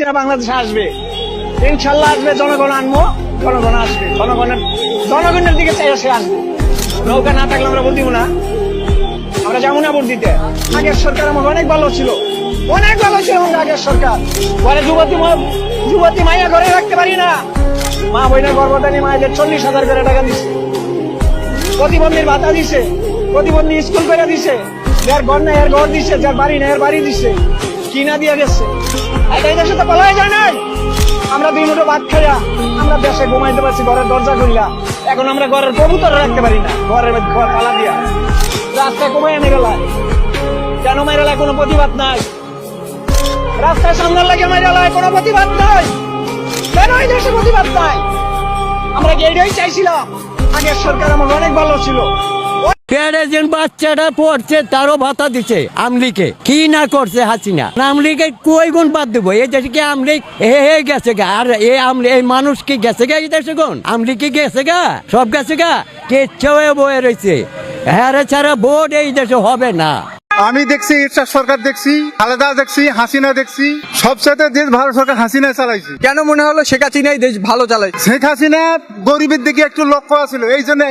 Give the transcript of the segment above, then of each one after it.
যারা বাংলাদেশে আসবে, ইনশাল্লাহ আসবে, জনগণ আনব, জনগণ আসবে, জনগণের জনগণের দিকে চাই আসবে। নৌকা না থাকলে আমরা দিব না। আমরা যাব না ভোট দিতে। আগের সরকার আমাকে অনেক ভালো ছিল। অনেক ভালো ছিল আমাদের আগের সরকার। পরে যুবতী যুবতী মাইয়া ঘরে রাখতে পারি না। মা বইনের গর্ভধারী মায়েদের চল্লিশ হাজার করে টাকা দিছে। প্রতিবন্ধীর ভাতা দিছে। প্রতিবন্ধী স্কুল করে দিছে। যার ঘর না এর ঘর দিছে, যার বাড়ি না এর বাড়ি দিছে। কিনা দিয়ে গেছে। দেশে তো বলাই যায় নাই। আমরা দুই মুঠো ভাত খাইয়া আমরা দেশে ঘুমাইতে পারছি, ঘরের দরজা খুললা এখন আমরা ঘরের কবুতর রাখতে পারি না। ঘরের ঘর তালা দিয়া। রাস্তায় কমাই মেরেলায় কেন মেরেলায় কোনো প্রতিবাদ নাই। রাস্তায় সামনের লাগে মেরেলায় কোনো প্রতিবাদ নাই। কেন এই দেশে প্রতিবাদ নাই? আমরা এটাই চাইছিলাম? আগের সরকার আমার অনেক ভালো ছিল। প্যারেজেন্ট বাচ্চাটা পড়ছে, তারও ভাতা দিছে আমলিকে। কি না করছে হাসিনা? আমলিকে কই গুণ বাদ দেবো? এই দেশে কি আমলিক এ গেছে গা? আর এই আমলি এই মানুষ কি গেছে গা এই দেশে গুণ? আমলি কি গেছে গা? সব গেছে গা? কেচ্ছা বয়ে রয়েছে হ্যাঁ ছাড়া ভোট এই দেশে হবে না। আমি দেখছি ইরশাদ সরকার দেখছি খালেদা দেখছি হাসিনা দেখছি। সবচেয়ে দেশ ভারত সরকার হাসিনা চালাইছে। কেন মনে হলো শেখ হাসিনাই দেশ ভালো চালায় শেখ হাসিনা গরিবের দিকে একটু লক্ষ্য আছিল এই জন্য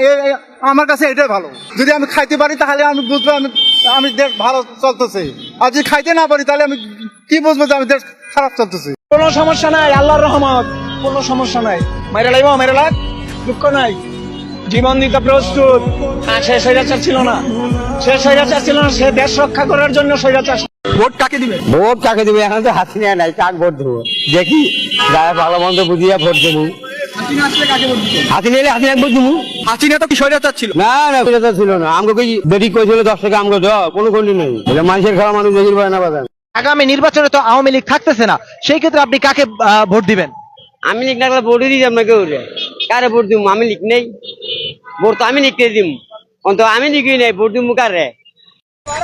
আমার কাছে এটাই ভালো। যদি আমি খাইতে পারি তাহলে আমি বুঝব আমি আমি দেশ ভালো চলতেছে। আর যদি খাইতে না পারি তাহলে আমি কি বুঝব যে আমি দেশ খারাপ চলতেছে? কোনো সমস্যা নাই আল্লাহর রহমত। কোনো সমস্যা নাই। মেরে লাইব মেরে লাগ। দুঃখ নাই। জীবন দিতে প্রস্তুত। আর সে স্বৈরাচার ছিল না। সে স্বৈরাচার ছিল না সে দেশ রক্ষা করার জন্য স্বৈরাচার ভোট কাকে দিবেন ভোট কাকে দেবো? এখন তো হাসিনা নাই কাক ভোট দেবো? দেখি যারা ভালো মন্দ বুঝিয়া ভোট দেবো। হাসিনা আসলে কাকে ভোট দিবেন হাসিনা এলে হাসিনা ভোট দেবো। হাসিনা তো কি স্বৈরাচার ছিল? না না এটা ছিল না। আমাকে কি দেরি করেছিল দশ টাকা কোনো নেই। মানুষের খাওয়া মানুষ দেখির পায় না আগামী নির্বাচনে তো আওয়ামী লীগ থাকতেছে না। সেই ক্ষেত্রে আপনি কাকে আহ, ভোট দিবেন? আমি লিখ না ভোটই দিতাম না কেউ কারে ভোট দিব আমি লিখ নেই। ভোট তো আমি লিখতে দিম। অন্ত আমি লিখি নাই, ভোট কারে?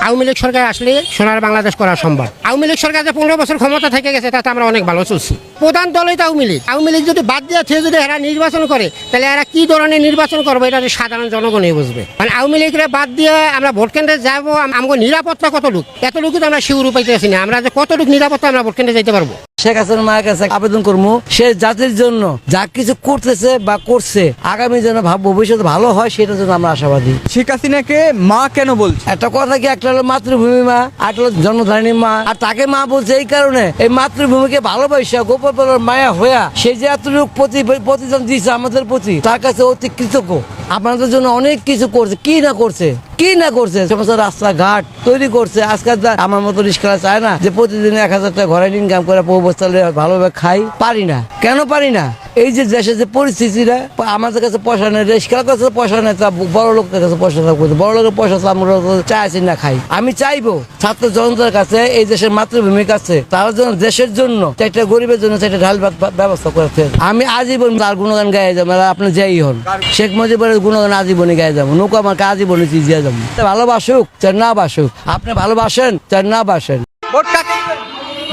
আওয়ামী লীগ সরকার আসলে সোনার বাংলাদেশ করা সম্ভব। আওয়ামী লীগ সরকার যে পনেরো বছর ক্ষমতা থেকে গেছে, তাতে আমরা অনেক ভালো চলছি। প্রধান দলই তো আওয়ামী লীগ। আওয়ামী লীগ যদি বাদ দিয়ে যদি এরা নির্বাচন করে, তাহলে এরা কি ধরনের নির্বাচন করবে এটা সাধারণ জনগণই বুঝবে। মানে আওয়ামী লীগের বাদ দিয়ে আমরা ভোট কেন্দ্রে যাব, আম- আমগো নিরাপত্তা কত লোক এত এতটুকু তো আমরা শিউর পাইতেছি না। আমরা যে কতটুকু নিরাপত্তা আমরা ভোট কেন্দ্রে যাইতে পারব? শেখ হাসিনার মায়ের কাছে আবেদন করব। সে জাতির জন্য যা কিছু করতেছে বা করছে আগামী যেন ভাব- ভবিষ্যতে ভালো হয় সেটার জন্য আমরা আশাবাদী। শেখ হাসিনাকে মা কেন বলছে? একটা কথা কি একটা হলো মাতৃভূমি মা একটা হলো জন্মধারণী মা। আর তাকে মা বলছে এই কারণে এই মাতৃভূমিকে ভালোবাসা গোপন মায়া হইয়া সে যে এতটুকু প্রতি প্রতিদান দিয়েছে আমাদের প্রতি তার কাছে অতি কৃতজ্ঞ। আপনাদের জন্য অনেক কিছু করছে। কি না করছে? কি না করছে? সমস্ত রাস্তাঘাট তৈরি করছে। আজকাল আমার মতো রিস্কা চায় না যে প্রতিদিন এক হাজার টাকা ঘরে ইনকাম করে অবস্থালে ভালোভাবে খাই। পারি না। কেন পারি না? এই যে দেশের যে পরিস্থিতিটা, আমাদের কাছে পয়সা নেই রিস্কার কাছে পয়সা নেই, তা বড় লোকদের কাছে পয়সা থাকবে বড় লোকের পয়সা তো আমরা চাইছি না খাই। আমি চাইব ছাত্র জনতার কাছে এই দেশের মাতৃভূমির কাছে, তার জন্য দেশের জন্য চারটা গরিবের জন্য চারটা ঢাল ব্যবস্থা করতে আমি আজীবন তার গুণগান গায়ে যাব আপনি যাই হন। শেখ মুজিবের গুণগান আজীবনে গায়ে যাব। নৌকা আমার আমাকে আজীবনই চিজিয়ে যাব। ভালোবাসুক চার না বাসুক। আপনি ভালোবাসেন চার না বাসেন।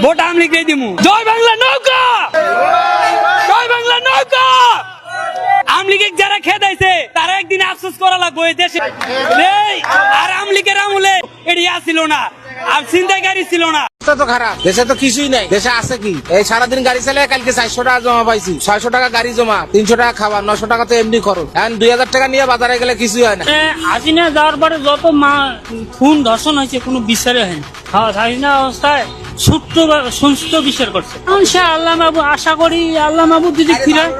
ভোট আমি লিখে দিমু। জয় বাংলা নৌকা! জয় বাংলা নৌকা! আমলিগে যারা খেদাইছে তারা একদিন আফসোস করা লাগবে এই দেশে। এই, আর আমলিগের আমলে এটি আসিল না আর চিন্তাই ছিল না। তো খারাপ। দেশে তো কিছুই নাই। দেশে আছে কি? এই সারাদিন গাড়ি চালিয়ে কালকে চারশো টাকা জমা পাইছি। ছয়শো টাকা গাড়ি জমা তিনশো টাকা খাবার নশো টাকা তো এমনি খরচ। এখন দুই হাজার টাকা নিয়ে বাজারে গেলে কিছুই হয় না। হাসিনা যাওয়ার পরে যত মা খুন ধর্ষণ হয়েছে কোনো বিচারে হয়নি হ্যাঁ হাসিনা অবস্থায় ছোট্ট বা- সুস্থ বিচার করছে। আল্লাহ মাবু আশা করি আল্লাহ মাবু যদি ফিরায়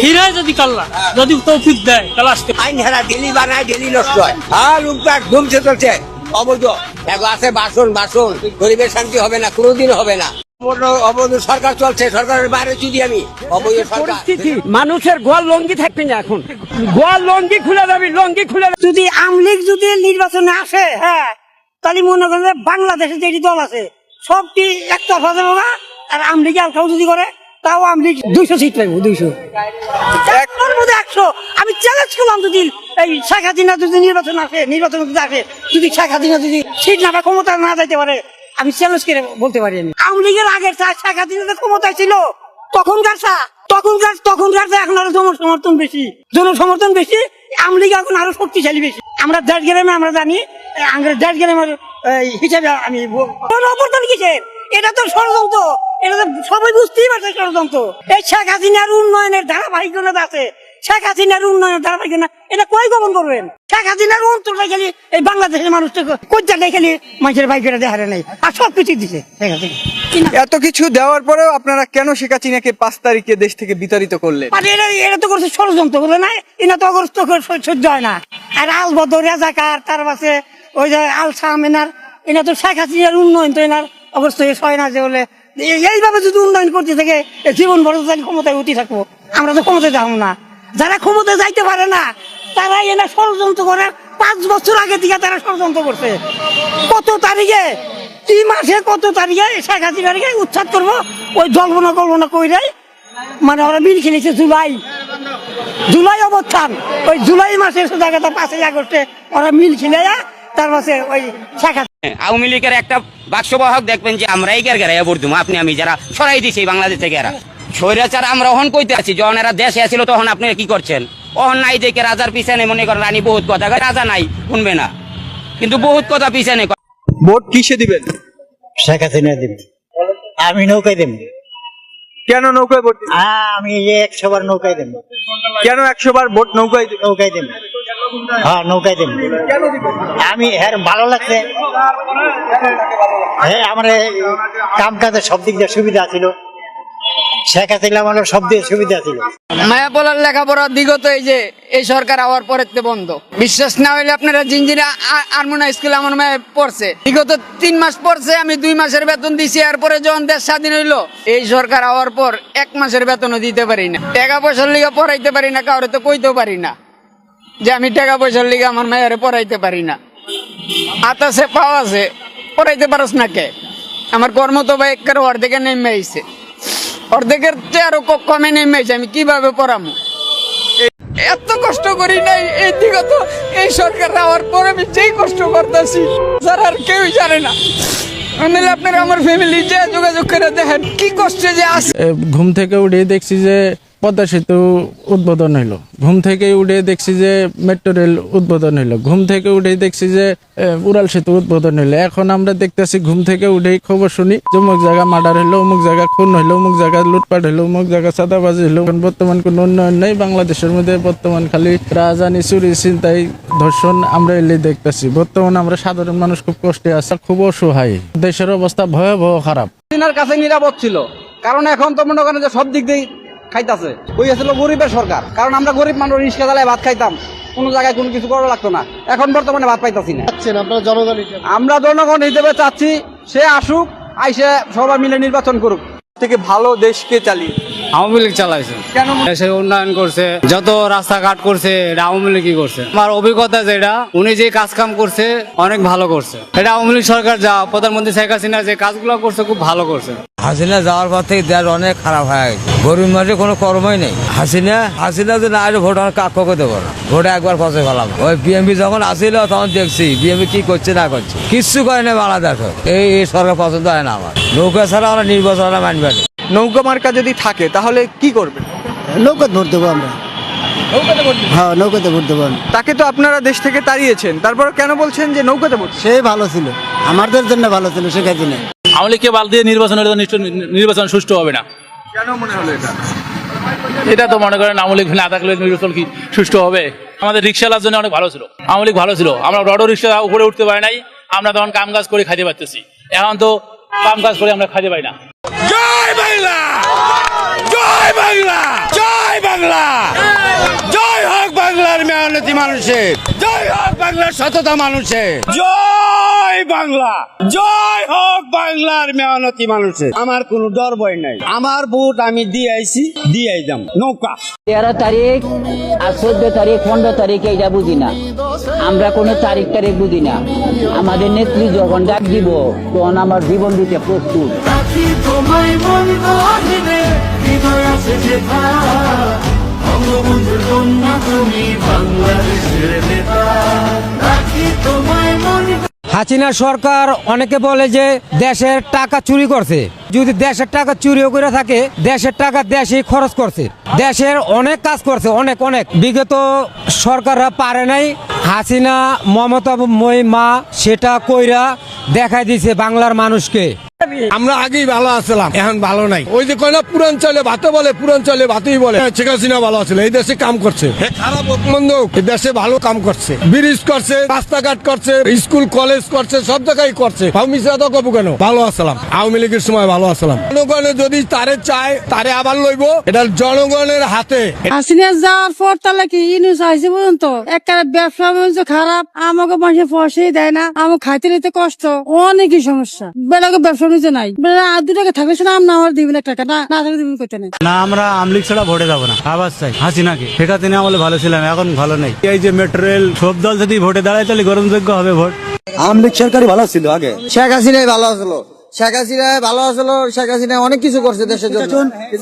ফিরায় যদি কাল্লা যদি তৌফিক দেয় তাহলে আসতে আইন হারা ডেলি বানায় ডেলি নষ্ট হয়। আর লুটপাট ধুমছে চলছে অবৈধ। দেখো আছে বাসন বাসন। গরিবের শান্তি হবে না কোনোদিন হবে না। অবৈধ- অবৈধ সরকার চলছে সরকারের বাইরে চুদি আমি। অবৈধ সরকার। মানুষের গোয়াল লঙ্গি থাকবে না এখন। গোয়াল লঙ্গি খুলে যাবি লঙ্গি খুলে যদি আমলিগ যদি নির্বাচনে আসে হ্যাঁ তাহলে মনে করেন যে বাংলাদেশে যেটি দল আছে সবটি একতরফা যাব না আর আমলিগ আলকাও যদি করে তাও আমলিগ দুইশো সিট পাইবো দুইশো। একশো। আমি চ্যালেঞ্জ করলাম যদি এই শেখ হাসিনা যদি নির্বাচন আসে নির্বাচন যদি আসে যদি শেখ হাসিনা যদি সিট না পায় ক্ষমতা না যাইতে পারে আমি চ্যালেঞ্জ করে বলতে পারি আমি। আমলিগের আগের চা শেখ হাসিনা ক্ষমতায় ছিল তখনকার চা তখনকার তখনকার চা এখন আরও জনসমর্থন বেশি। জনসমর্থন বেশি আমলিগ এখন আরও শক্তিশালী বেশি। আমরা দেশ গ্রামে আমরা জানি আমরা দেশ গ্রামের এই, হিসাবে আমি বল- কিসের? এটা তো ষড়যন্ত্র। এটা তো সবাই বুঝতেই পারছে ষড়যন্ত্র। এই শেখ হাসিনার উন্নয়নের ধারাবাহিকতা আছে। শেখ হাসিনার উন্নয়নের ধারাবাহিকতা। এটা কই গোপন করবেন? শেখ হাসিনার অন্তরটা খালি এই বাংলাদেশের মানুষটা কোথাটা খালি মানুষের দেখারে নেই। আর সব কিছু দিছে শেখ হাসিনা। এত কিছু দেওয়ার পরেও আপনারা কেন শেখ হাসিনাকে পাঁচ তারিখে দেশ থেকে বিতাড়িত করলেন? আর এটা এটা তো করছে ষড়যন্ত্র না এটা তো অগস্ত সহ্য হয় না। আর আল বদর রাজাকার তার পাশে ওই যে আল সামিনার এটা তো শেখ হাসিনার উন্নয়ন তো এনার অগস্ত হয় না যে বলে এইভাবে যদি উন্নয়ন করতে থাকে জীবন ভর ক্ষমতায় উঠি থাকব, আমরা তো ক্ষমতায় যাব না। যারা ক্ষমতায় যাইতে পারে না তারা এনা ষড়যন্ত্র করে, পাঁচ বছর আগে থেকে তারা ষড়যন্ত্র করছে। কত তারিখে কি মাসে কত তারিখে শেখ হাসিনাকে উচ্ছেদ করব? ওই জল্পনা কল্পনা কইরাই মানে ওরা মিল খেলেছে জুলাই। জুলাই অবস্থান। ওই জুলাই মাসে কথা, পাঁচই আগস্টে ওরা মিল খেলে তার পাশে ওই শেখ আওয়ামী লীগের একটা বাক্স বাহক দেখবেন যে আমরা এই গেরাইয়া ভোট আপনি আমি যারা সরাই দিছি বাংলাদেশ থেকে এরা। স্বৈরাচার আমরা অহন কইতে আছি যখন এরা দেশে আসছিল তখন আপনি কি করছেন? অহন নাই দেখে রাজার পিছনে মনে করেন রানী বহুত কথা রাজা নাই শুনবে না। কিন্তু বহুত কথা পিছনে ভোট কিসে দিবেন? শেখ হাসিনা দেব আমি নৌকায় দেব কেন নৌকায় ভোট আমি একশো বার নৌকায় দেব কেন একশো বার ভোট নৌকায় নৌকায় দেব হ্যাঁ নৌকায় দেব আমি হ্যাঁ ভালো লাগছে। হ্যাঁ আমার কাম কাজের সব দিক দিয়ে সুবিধা ছিল। আমার সব দিয়ে সুবিধা ছিল। মায়া বলার লেখাপড়া দিগত এই যে এই সরকার হওয়ার পরে বন্ধ। বিশ্বাস না হইলে আপনারা জিঞ্জিরা আরমোনা স্কুলে আমার মেয়ে পড়ছে। বিগত তিন মাস পড়ছে আমি দুই মাসের বেতন দিছি এরপরে যখন দেশ স্বাধীন হইল এই সরকার হওয়ার পর এক মাসের বেতনও দিতে পারি না। টাকা পয়সার লিগে পড়াইতে পারি না কাউরে তো কইতেও পারি না। যে আমি টাকা পয়সার লিগে আমার মেয়েরে পড়াইতে পারি না। হাত আছে, পাও আছে, পড়াইতে পারস না কে? আমার কর্ম তো ভাই একের অর্ধেকে নেমে আইছে। অর্ধেকের চেয়ে আরও কমে নেমে আইছে, আমি কীভাবে পড়ামু? এত কষ্ট করি নাই, এই দিগত এই সরকার হওয়ার পর আমি যেই কষ্ট করতেছি স্যার আর কেউই জানে না। আমি আপনারা আমার ফ্যামিলি যে যোগাযোগ করে দেখেন, কি কষ্টে যে আছে। ঘুম থেকে উঠে দেখছি যে পদ্মা সেতু উদ্বোধন হইল। ঘুম থেকে উঠে দেখছি যে মেট্রো রেল উদ্বোধন হইল। ঘুম থেকে উঠে দেখছি যে উড়াল সেতু উদ্বোধন হইল। এখন আমরা দেখতেছি ঘুম থেকে উঠেই খবর শুনি যে অমুক জায়গা মার্ডার হইল, অমুক জায়গা খুন হইল, অমুক জায়গা লুটপাট হইল, অমুক জায়গা চাঁদাবাজি হইল। এখন বর্তমান কোনো উন্নয়ন নেই। বাংলাদেশের মধ্যে বর্তমান খালি রাজধানী চুরি চিন্তাই ধর্ষণ আমরা এলে দেখতেছি। বর্তমান আমরা সাধারণ মানুষ খুব কষ্টে আছে খুব অসহায়। দেশের অবস্থা ভয়াবহ খারাপ। হাসিনার কাছে নিরাপদ ছিল। কারণ এখন তো মনে করেন যে সব দিক দিয়ে খাইতাছে। ওই আসলে গরিবের সরকার। কারণ আমরা গরিব মানুষ রিক্সা চালায় ভাত খাইতাম। কোনো জায়গায় কোনো কিছু করা লাগতো না। এখন বর্তমানে ভাত পাইতাছি না। আমরা জনগণ হিসেবে চাচ্ছি সে আসুক আইসে সবাই মিলে নির্বাচন করুক। থেকে ভালো দেশকে চালিয়ে। আওয়ামী লীগ চালাইছে। কেন? দেশের উন্নয়ন করছে যত রাস্তাঘাট করছে এটা আওয়ামী লীগই করছে। আমার অভিজ্ঞতা যেটা উনি যে কাজ কাম করছে অনেক ভালো করছে। এটা আওয়ামী লীগ সরকার যা প্রধানমন্ত্রী শেখ হাসিনা যে কাজগুলো করছে খুব ভালো করছে। হাসিনা যাওয়ার পর থেকে দেশ অনেক খারাপ হয়ে গেছে। গরিব মানুষের কোনো কর্মই নেই। হাসিনা? হাসিনা যে না আসলে ভোট আমার কাককে দেবো? না ভোট একবার ফসে ফেলাম ওই বিএমপি যখন আসিল তখন দেখছি বিএমপি কি করছে না করছে। কিচ্ছু করে না বাংলাদেশ এই এই সরকার পছন্দ হয় না আমার। নৌকা ছাড়া আমরা নির্বাচন মানবে না। নৌকা মার্কা যদি থাকে তাহলে কি করবেন? নৌকাতে ভোট দেবো আমরা। নৌকাতে ভোট দিবেন। হ্যাঁ নৌকাতে ভোট দেবো তাকে তো আপনারা দেশ থেকে তাড়িয়েছেন। তারপর কেন বলছেন যে নৌকাতে ভোট সে ভালো ছিল। আমাদের জন্য ভালো ছিল শেখ হাসিনা আওয়ামী লীগকে বাদ দিয়ে নির্বাচন হলে তো নির্বাচন সুষ্ঠু হবে না। কেন মনে হলো এটা? এটা তো মনে করেন আওয়ামী লীগ না থাকলে নির্বাচন কি সুষ্ঠু হবে? আমাদের রিক্সালার জন্য অনেক ভালো ছিল। আওয়ামী লীগ ভালো ছিল। আমরা অটো রিক্সা উপরে উঠতে পারি নাই। আমরা তখন কাম কাজ করে খাইতে পারতেছি। এখন তো কাম কাজ করে আমরা খাইতে পারি না। জয় বাংলা! জয় বাংলা! জয় বাংলা! জয় হোক বাংলার মেহনতি মানুষের। জয় হোক বাংলার সততা মানুষের। জয়! বাংলা। জয় হোক বাংলার মেহনতি মানুষের। আমার কোনো ডর ভয় নাই। আমার বুট আমি দিয়ে আইছি দিয়ে আইতাম নৌকা। তেরো তারিখ আর চোদ্দ তারিখ পনেরো তারিখ এইটা বুঝি না। আমরা কোনো তারিখ তারিখ বুঝি না। আমাদের নেত্রী যখন ডাক দিব তখন আমার জীবন দিতে প্রস্তুত। হাসিনা সরকার অনেকে বলে যে দেশের টাকা চুরি করছে। যদি দেশের টাকা চুরিও করে থাকে, দেশের টাকা দেশে খরচ করছে। দেশের অনেক কাজ করছে, অনেক অনেক। বিগত সরকাররা পারে নাই। হাসিনা, মমতা মই মা সেটা কইরা দেখাই দিছে বাংলার মানুষকে। আমরা আগেই ভালো আছিলাম, এখন ভালো নাই। ওই যে কয়না পুরাঞ্চলে ভাতে বলে পুরাঞ্চলে ভাতেই বলে। শেখ হাসিনা ভালো আছিল, এই দেশে কাম করছে। খারাপ দেশে ভালো কাম করছে। ব্রিজ করছে, রাস্তাঘাট করছে, স্কুল, কলেজ করছে, সব জায়গায় করছে। কেন? ভালো আসলাম আওয়ামী লীগের সময় ভালো আসলাম জনগণে যদি তারে চায়, তারে আবার লইব, এটা জনগণের হাতে। হাসিনা যাওয়ার পর তাহলে কি ইউনিস আইসে পর্যন্ত একটা ব্যবসা খারাপ, আমাকে মানুষের পয়সাই দেয় না আমার খাইতে নিতে কষ্ট, অনেকই সমস্যা। বেলাকে ব্যবসা বাণিজ্য নাই। দু টাকা থাকলে শুনে আমরা আমার দিবেন এক টাকা। না না থাকলে দিবেন করতে নেই। না আমরা আমলিক ছাড়া ভোটে যাব না। আবার চাই হাসিনাকে শেখ হাসিনা আমলে ভালো ছিলাম এখন ভালো নেই। এই যে মেট্রো রেল সব দল যদি ভোটে দাঁড়ায় তাহলে গ্রহণযোগ্য হবে ভোট। আমলিক সরকারই ভালো ছিল আগে। শেখ হাসিনাই ভালো আসলো শেখ হাসিনা ভালো আসলো শেখ হাসিনা অনেক কিছু করছে দেশের জন্য।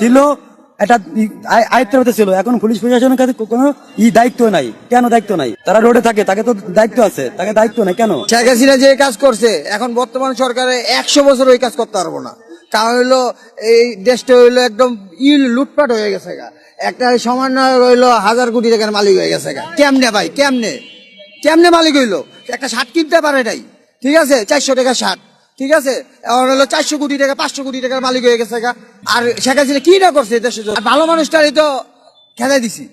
ছিল একটা আয়ত্তের মধ্যে ছিল। এখন পুলিশ প্রশাসনের কাছে কোনো ই দায়িত্ব নাই। কেন দায়িত্ব নাই? তারা রোডে থাকে, তাকে তো দায়িত্ব আছে। তাকে দায়িত্ব নাই, কেন? শেখ হাসিনা যে কাজ করছে, এখন বর্তমান সরকারে একশো বছর ওই কাজ করতে পারব না। কারণ হইল, এই দেশটা হইল একদম ইল লুটপাট হয়ে গেছে গা। একটা সামান্য হইল হাজার কোটি টাকার মালিক হয়ে গেছে গা। কেমনে ভাই, কেমনে? কেমনে মালিক হইল? একটা শার্ট কিনতে পারে নাই। ঠিক আছে? চারশো টাকা শার্ট ঠিক আছে? এখন হলো চারশো কোটি টাকা পাঁচশো কোটি টাকার মালিক হয়ে গেছে আর শেখ হাসিনা কি না করছে দেশের জন্য? ভালো মানুষটারই তো খেলাই দিছি।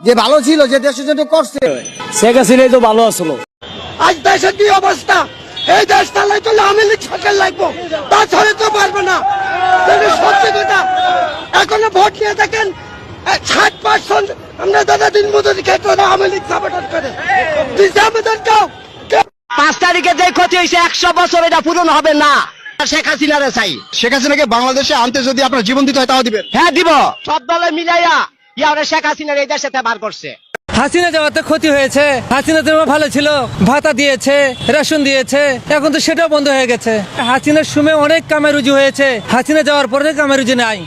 যে ভালো ছিল যে দেশের জন্য করছে। শেখ হাসিনাই তো ভালো আসলো। আজ দেশের কি অবস্থা? এই দেশ তাহলে চলে আমি লীগ সরকার লাগবো। তাছাড়া তো পারবে না। তাহলে সত্যি কথা এখনও ভোট নিয়ে দেখেন ষাট পার্সেন্ট আমরা দাদা দিন মজুরি খেতে ওরা আওয়ামী লীগ সাপোর্ট করে। দিছে আমাদের কেউ পাঁচ তারিখে যে ক্ষতি হয়েছে একশো বছর এটা পূরণ হবে না। শেখ হাসিনারে চাই। শেখ হাসিনাকে বাংলাদেশে আনতে যদি আপনার জীবন দিতে হয় তাও দিবেন। হ্যাঁ দিব। সব দলে মিলাইয়া ইয়ারে শেখ হাসিনার এই দেশে বার করছে। হাসিনা যাওয়াতে ক্ষতি হয়েছে। হাসিনা তো ভালো ছিল ভাতা দিয়েছে রেশন দিয়েছে এখন তো সেটাও বন্ধ হয়ে গেছে। হাসিনার সময় অনেক কামে রুজু হয়েছে। হাসিনা যাওয়ার পরে কামে রুজু নাই।